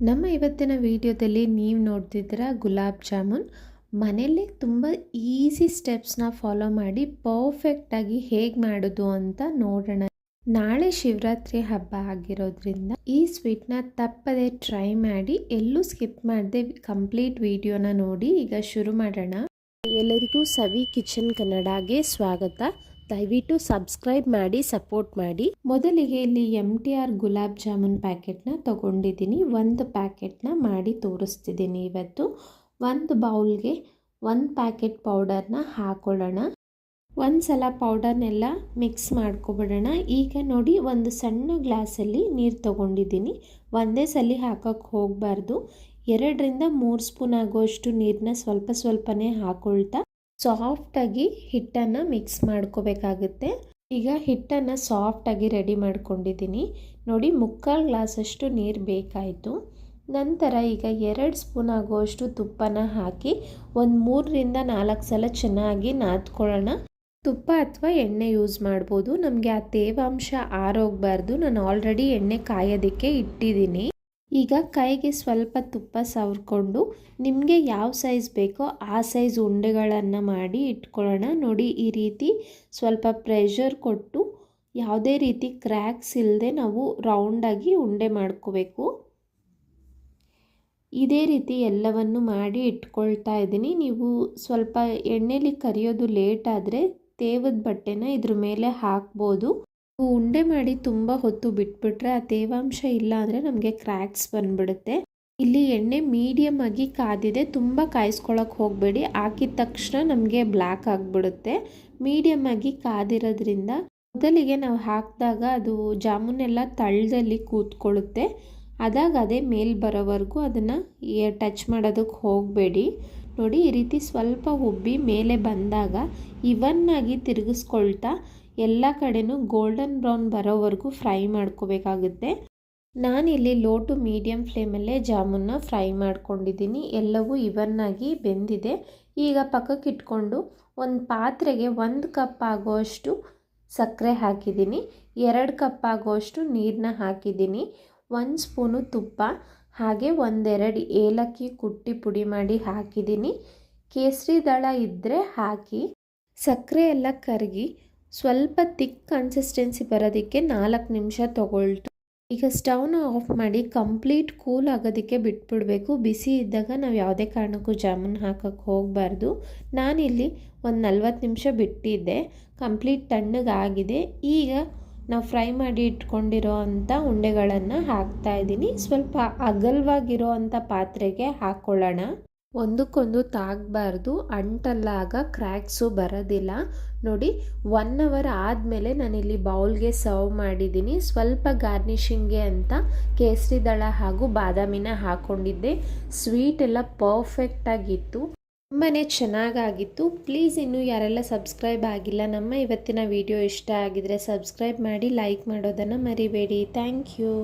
ನಮ್ಮ ಇವತ್ತಿನ ವಿಡಿಯೋದಲ್ಲಿ ನೀವು ನೋಡ್ತಿದ್ದೀರ ಗುಲಾಬ್ ಜಾಮೂನ್. ಮನೆಯಲ್ಲೇ ತುಂಬ ಈಸಿ ಸ್ಟೆಪ್ಸ್ನ ಫಾಲೋ ಮಾಡಿ ಪರ್ಫೆಕ್ಟಾಗಿ ಹೇಗೆ ಮಾಡೋದು ಅಂತ ನೋಡೋಣ. ನಾಳೆ ಶಿವರಾತ್ರಿ ಹಬ್ಬ ಆಗಿರೋದ್ರಿಂದ ಈ ಸ್ವೀಟ್ನ ತಪ್ಪದೆ ಟ್ರೈ ಮಾಡಿ ಎಲ್ಲೂ ಸ್ಕಿಪ್ ಮಾಡದೆ ಕಂಪ್ಲೀಟ್ ವಿಡಿಯೋನ ನೋಡಿ ಈಗ ಶುರು ಮಾಡೋಣ. ಎಲ್ಲರಿಗೂ ಸವಿ ಕಿಚನ್ ಕನ್ನಡಗೆ ಸ್ವಾಗತ. ದಯವಿಟ್ಟು ಸಬ್ಸ್ಕ್ರೈಬ್ ಮಾಡಿ, ಸಪೋರ್ಟ್ ಮಾಡಿ. ಮೊದಲಿಗೆ ಇಲ್ಲಿ M T R gulab jamun ಪ್ಯಾಕೆಟ್ನ ತಗೊಂಡಿದ್ದೀನಿ. ಒಂದು ಪ್ಯಾಕೆಟ್ನ ಮಾಡಿ ತೋರಿಸ್ತಿದ್ದೀನಿ ಇವತ್ತು. ಒಂದು ಬೌಲ್ಗೆ ಒಂದು ಪ್ಯಾಕೆಟ್ ಪೌಡರ್ನ ಹಾಕೊಳ್ಳೋಣ. ಒಂದು ಸಲ ಪೌಡರ್ನೆಲ್ಲ ಮಿಕ್ಸ್ ಮಾಡ್ಕೊಬಿಡೋಣ. ಈಗ ನೋಡಿ, ಒಂದು ಸಣ್ಣ ಗ್ಲಾಸಲ್ಲಿ ನೀರು ತೊಗೊಂಡಿದ್ದೀನಿ. ಒಂದೇ ಸಲ ಹಾಕೋಕ್ಕೆ ಹೋಗಬಾರ್ದು. ಎರಡರಿಂದ ಮೂರು ಸ್ಪೂನ್ ಆಗೋಷ್ಟು ನೀರನ್ನ ಸ್ವಲ್ಪ ಸ್ವಲ್ಪನೇ ಹಾಕೊಳ್ತಾ ಸಾಫ್ಟಾಗಿ ಹಿಟ್ಟನ್ನು ಮಿಕ್ಸ್ ಮಾಡ್ಕೋಬೇಕಾಗುತ್ತೆ. ಈಗ ಹಿಟ್ಟನ್ನು ಸಾಫ್ಟಾಗಿ ರೆಡಿ ಮಾಡ್ಕೊಂಡಿದ್ದೀನಿ. ನೋಡಿ, ಮುಕ್ಕಾಲು ಗ್ಲಾಸಷ್ಟು ನೀರು ಬೇಕಾಯಿತು. ನಂತರ ಈಗ ಎರಡು ಸ್ಪೂನ್ ಆಗುವಷ್ಟು ತುಪ್ಪನ ಹಾಕಿ ಒಂದು ಮೂರರಿಂದ ನಾಲ್ಕು ಸಲ ಚೆನ್ನಾಗಿ ನಾದ್ಕೊಳ್ಳೋಣ. ತುಪ್ಪ ಅಥವಾ ಎಣ್ಣೆ ಯೂಸ್ ಮಾಡ್ಬೋದು. ನಮಗೆ ಆ ತೇವಾಂಶ ಆರೋಗಬಾರ್ದು. ನಾನು ಆಲ್ರೆಡಿ ಎಣ್ಣೆ ಕಾಯೋದಕ್ಕೆ ಇಟ್ಟಿದ್ದೀನಿ. ಈಗ ಕೈಗೆ ಸ್ವಲ್ಪ ತುಪ್ಪ ಸವರ್ಕೊಂಡು ನಿಮಗೆ ಯಾವ ಸೈಜ್ ಬೇಕೋ ಆ ಸೈಜ್ ಉಂಡೆಗಳನ್ನು ಮಾಡಿ ಇಟ್ಕೊಳ್ಳೋಣ. ನೋಡಿ, ಈ ರೀತಿ ಸ್ವಲ್ಪ ಪ್ರೆಷರ್ ಕೊಟ್ಟು ಯಾವುದೇ ರೀತಿ ಕ್ರ್ಯಾಕ್ಸ್ ಇಲ್ಲದೆ ನಾವು ರೌಂಡಾಗಿ ಉಂಡೆ ಮಾಡ್ಕೋಬೇಕು. ಇದೇ ರೀತಿ ಎಲ್ಲವನ್ನು ಮಾಡಿ ಇಟ್ಕೊಳ್ತಾ ಇದ್ದೀನಿ. ನೀವು ಸ್ವಲ್ಪ ಎಣ್ಣೆಲಿ ಕರಿಯೋದು ಲೇಟ್ ಆದರೆ ತೇವದ ಬಟ್ಟೆನ ಇದ್ರ ಮೇಲೆ ಹಾಕ್ಬೋದು. ಉಂಡೆ ಮಾಡಿ ತುಂಬ ಹೊತ್ತು ಬಿಟ್ಬಿಟ್ರೆ ಆ ತೇವಾಂಶ ಇಲ್ಲ ಅಂದರೆ ನಮಗೆ ಕ್ರ್ಯಾಕ್ಸ್ ಬಂದ್ಬಿಡುತ್ತೆ. ಇಲ್ಲಿ ಎಣ್ಣೆ ಮೀಡಿಯಮ್ ಆಗಿ ಕಾದಿದೆ, ತುಂಬ ಕಾಯಿಸ್ಕೊಳಕ್ಕೆ ಹೋಗಬೇಡಿ. ಹಾಕಿದ ತಕ್ಷಣ ನಮಗೆ ಬ್ಲ್ಯಾಕ್ ಆಗಿಬಿಡುತ್ತೆ. ಮೀಡಿಯಮ್ ಆಗಿ ಕಾದಿರೋದ್ರಿಂದ ಮೊದಲಿಗೆ ನಾವು ಹಾಕಿದಾಗ ಅದು ಜಾಮೂನೆಲ್ಲ ತಳ್ಳದಲ್ಲಿ ಕೂತ್ಕೊಳ್ಳುತ್ತೆ. ಅದಾಗ ಅದೇ ಮೇಲ್ ಬರೋವರೆಗೂ ಅದನ್ನು ಟಚ್ ಮಾಡೋದಕ್ಕೆ ಹೋಗಬೇಡಿ. ನೋಡಿ ಈ ರೀತಿ ಸ್ವಲ್ಪ ಉಬ್ಬಿ ಮೇಲೆ ಬಂದಾಗ ಇವನ್ನಾಗಿ ತಿರುಗಿಸ್ಕೊಳ್ತಾ ಎಲ್ಲ ಕಡೆನೂ ಗೋಲ್ಡನ್ ಬ್ರೌನ್ ಬರೋವರೆಗೂ ಫ್ರೈ ಮಾಡ್ಕೋಬೇಕಾಗುತ್ತೆ. ನಾನಿಲ್ಲಿ ಲೋ ಟು ಮೀಡಿಯಮ್ ಫ್ಲೇಮಲ್ಲೇ ಜಾಮೂನ್ನ ಫ್ರೈ ಮಾಡ್ಕೊಂಡಿದ್ದೀನಿ. ಎಲ್ಲವೂ ಇವನ್ನಾಗಿ ಬೆಂದಿದೆ. ಈಗ ಪಕ್ಕಕ್ಕೆ ಇಟ್ಕೊಂಡು ಒಂದು ಪಾತ್ರೆಗೆ ಒಂದು ಕಪ್ ಆಗೋಷ್ಟು ಸಕ್ಕರೆ ಹಾಕಿದ್ದೀನಿ. ಎರಡು ಕಪ್ ಆಗೋಷ್ಟು ನೀರನ್ನ ಹಾಕಿದ್ದೀನಿ. ಒಂದು ಸ್ಪೂನು ತುಪ್ಪ, ಹಾಗೆ ಒಂದೆರಡು ಏಲಕ್ಕಿ ಕುಟ್ಟಿ ಪುಡಿ ಮಾಡಿ ಹಾಕಿದ್ದೀನಿ. ಕೇಸರಿ ದಳ ಇದ್ದರೆ ಹಾಕಿ. ಸಕ್ಕರೆ ಎಲ್ಲ ಕರಗಿ ಸ್ವಲ್ಪ ತಿಕ್ ಕನ್ಸಿಸ್ಟೆನ್ಸಿ ಬರೋದಕ್ಕೆ ನಾಲ್ಕು ನಿಮಿಷ ತೊಗೊಳ್ತು. ಈಗ ಸ್ಟವ್ನ ಆಫ್ ಮಾಡಿ ಕಂಪ್ಲೀಟ್ ಕೂಲ್ ಆಗೋದಕ್ಕೆ ಬಿಟ್ಬಿಡಬೇಕು. ಬಿಸಿ ಇದ್ದಾಗ ನಾವು ಯಾವುದೇ ಕಾರಣಕ್ಕೂ ಜಾಮೂನ್ ಹಾಕೋಕ್ಕೆ ಹೋಗಬಾರ್ದು. ನಾನಿಲ್ಲಿ ಒಂದು ನಲ್ವತ್ತು ನಿಮಿಷ ಬಿಟ್ಟಿದ್ದೆ. ಕಂಪ್ಲೀಟ್ ತಣ್ಣಗಾಗಿದೆ ಈಗ ನಾವು ಫ್ರೈ ಮಾಡಿ ಇಟ್ಕೊಂಡಿರೋ ಅಂಥ ಉಂಡೆಗಳನ್ನು ಹಾಕ್ತಾ ಇದ್ದೀನಿ. ಸ್ವಲ್ಪ ಅಗಲವಾಗಿರೋ ಅಂಥ ಪಾತ್ರೆಗೆ ಹಾಕ್ಕೊಳ್ಳೋಣ ಒಂದಕ್ಕೊಂದು ತಾಗಬಾರ್ದು, ಅಂಟಲ್ಲಾಗ ಕ್ರ್ಯಾಕ್ಸು ಬರೋದಿಲ್ಲ. ನೋಡಿ ಒನ್ ಅವರ್ ಆದಮೇಲೆ ನಾನಿಲ್ಲಿ ಬೌಲ್ಗೆ ಸರ್ವ್ ಮಾಡಿದ್ದೀನಿ. ಸ್ವಲ್ಪ ಗಾರ್ನಿಷಿಂಗ್ಗೆ ಅಂತ ಕೇಸರಿ ದಳ ಹಾಗೂ ಬಾದಾಮಿನ ಹಾಕ್ಕೊಂಡಿದ್ದೆ ಸ್ವೀಟ್ ಎಲ್ಲ ಪರ್ಫೆಕ್ಟಾಗಿತ್ತು ತುಂಬಾ ಚೆನ್ನಾಗಾಗಿತ್ತು. ಪ್ಲೀಸ್ ಇನ್ನೂ ಯಾರೆಲ್ಲ ಸಬ್ಸ್ಕ್ರೈಬ್ ಆಗಿಲ್ಲ, ನಮ್ಮ ಇವತ್ತಿನ ವಿಡಿಯೋ ಇಷ್ಟ ಆಗಿದರೆ ಸಬ್ಸ್ಕ್ರೈಬ್ ಮಾಡಿ ಲೈಕ್ ಮಾಡೋದನ್ನು ಮರಿಬೇಡಿ. Thank you